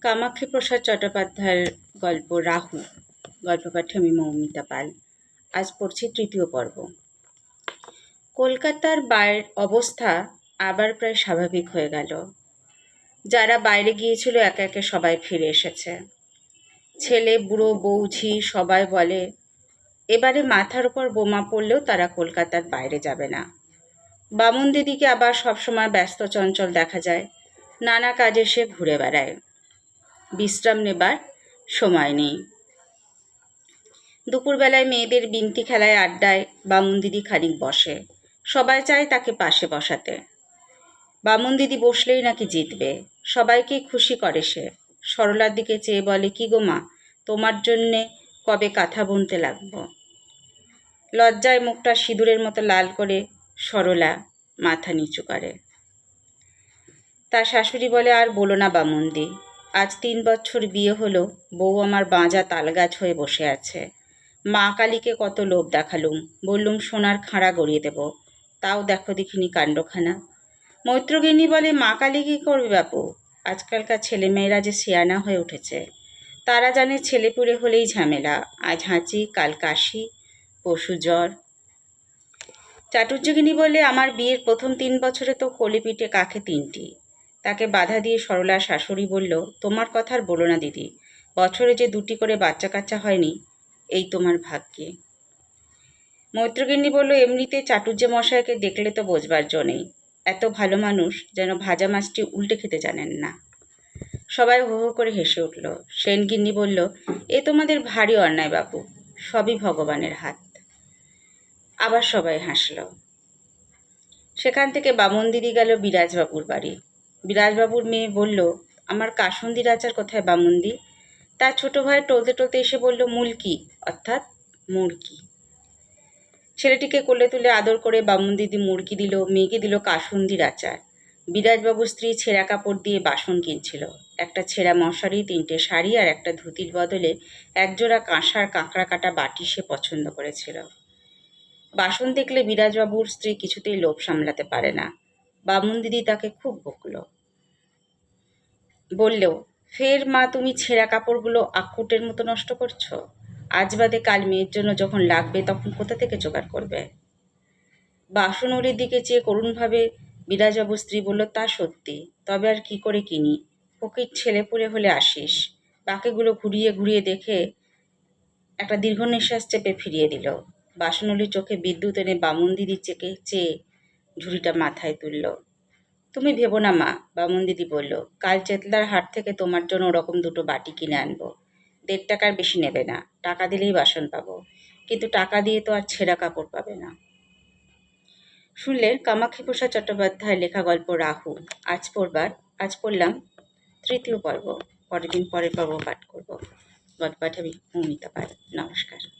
কামাক্ষী প্রসাদ চট্টোপাধ্যায়ের গল্প রাহু গল্প পাঠে আমি মৌমিতা পাল। আজ পড়ছি তৃতীয় পর্ব। কলকাতার বাইরের অবস্থা আবার প্রায় স্বাভাবিক হয়ে গেল। যারা বাইরে গিয়েছিল একে একে সবাই ফিরে এসেছে। ছেলে, বুড়ো বৌঝি সবাই বলে, এবারে মাথার উপর বোমা পড়লেও তারা কলকাতার বাইরে যাবে না। বামুন দিদিকে আবার সবসময় ব্যস্ত চঞ্চল দেখা যায়। নানা কাজে সে ঘুরে বেড়ায়। বিশ্রাম নেবার সময় নেই। দুপুরবেলায় মেয়েদের বিনতি খেলায় আড্ডায় বামুন দিদি খানিক বসে। সবাই চায় তাকে পাশে বসাতে। বামুন দিদি বসলেই নাকি জিতবে। সবাইকেই খুশি করে সে। সরলার দিকে চেয়ে বলে, কি গো মা, তোমার জন্যে কবে কাঁথা বুনতে লাগবো? লজ্জায় মুখটা সিঁদুরের মতো লাল করে সরলা মাথা নিচু করে। তার শাশুড়ি বলে, আর বলো না বামুন্দি আজ তিন বছর বিয়ে হলো, বউ আমার বাঁজা তালগাছ হয়ে বসে আছে। মা কালীকে কত লোভ দেখালুম, বললুম, সোনার খাঁড়া গড়িয়ে দেব। তাও দেখো দেখিনি কাণ্ডখানা। মৈত্রগিনী বলে, মা কালী কী করবে বাপু? আজকালকার ছেলেমেয়েরা যে শেয়ানা হয়ে উঠেছে। তারা জানে ছেলেপুলে হলেই ঝামেলা। আজ হাঁচি, কাল কাশি পশু জ্বর। চাটুর্যগিনী বলে, আমার বিয়ের প্রথম তিন বছরে তো কলিপিঠে কাকে তিনটি। তাকে বাধা দিয়ে সরলা শাশুড়ি বলল, তোমার কথা আর বলো না, দিদি। বছরে যে দুটি করে বাচ্চা কাচ্চা হয়নি, এই তোমার ভাগ্যে। মৈত্রগিন্নি বলল, এমনিতে চাটুর্য মশাইকে দেখলে তো বোঝবার জো নেই। এত ভালো মানুষ যেন ভাজা মাছটি উল্টে খেতে জানেন না। সবাই হো হো করে হেসে উঠল। সেনগিন্নি বলল, এ তোমাদের ভারী অন্যায় বাবু সবই ভগবানের হাত। আবার সবাই হাসল। সেখান থেকে বামন দিদি গেল বিরাজবাবুর বাড়ি। বিরাজবাবুর মেয়ে বলল, আমার কাসন্দির আচার কোথায় বামুন্দি? তার ছোট ভাই টলতে টলতে এসে বলল, মুলকি, অর্থাৎ মুরকি। ছেলেটিকে কোলে তুলে আদর করে বামুন দিদি মুরকি দিল, মেয়েকে দিল কাসন্দির আচার বিরাজবাবুর স্ত্রী ছেঁড়া কাপড় দিয়ে বাসন কিনছিল। একটা ছেঁড়া মশারি, তিনটে শাড়ি আর একটা ধুতির বদলে একজোড়া কাঁসার কাঁকড়া কাটা বাটি সে পছন্দ করেছিল। বাসন দেখলে বিরাজবাবুর স্ত্রী কিছুতেই লোভ সামলাতে পারে না। বামুন দিদি তাকে খুব বকল। বললেও, ফের মা, তুমি ছেঁড়া কাপড়গুলো আকুটের মতো নষ্ট করছ? আজ বাদে কাল মেয়ের জন্য যখন লাগবে তখন কোথা থেকে জোগাড় করবে? বাসনরির দিকে চেয়ে করুণভাবে বিরাজবাবু স্ত্রী বলল, তা সত্যি, তবে আর কি করে কিনি? ফকির ছেলে পুলে হলে আসিস। বাকিগুলো ঘুরিয়ে ঘুরিয়ে দেখে একটা দীর্ঘ নিঃশ্বাস চেপে ফিরিয়ে দিল। বাসনলির চোখে বিদ্যুৎ এনে বামুন দিদির চেকে চেয়ে ঝুড়িটা মাথায় তুলল। তুমি ভেবো না, মা, বামুন দিদি বলল। কাল চেতলার হাট থেকে তোমার জন্য ওরকম দুটো বাটি কিনে আনব। দেড় টাকার বেশি নেবে না, টাকা দিলেই বাসন পাবো। কিন্তু টাকা দিয়ে তো আর ছেঁড়া কাপড় পাবে না। শুনলেন কামাক্ষী প্রসাদ চট্টোপাধ্যায়ের লেখা গল্প রাহু। আজ পড়বার, আজ পড়লাম তৃতীয় পর্ব। পরের দিন পরের পর্ব পাঠ করব। গল্প পাঠ আমি মৌমিতা পাল। নমস্কার।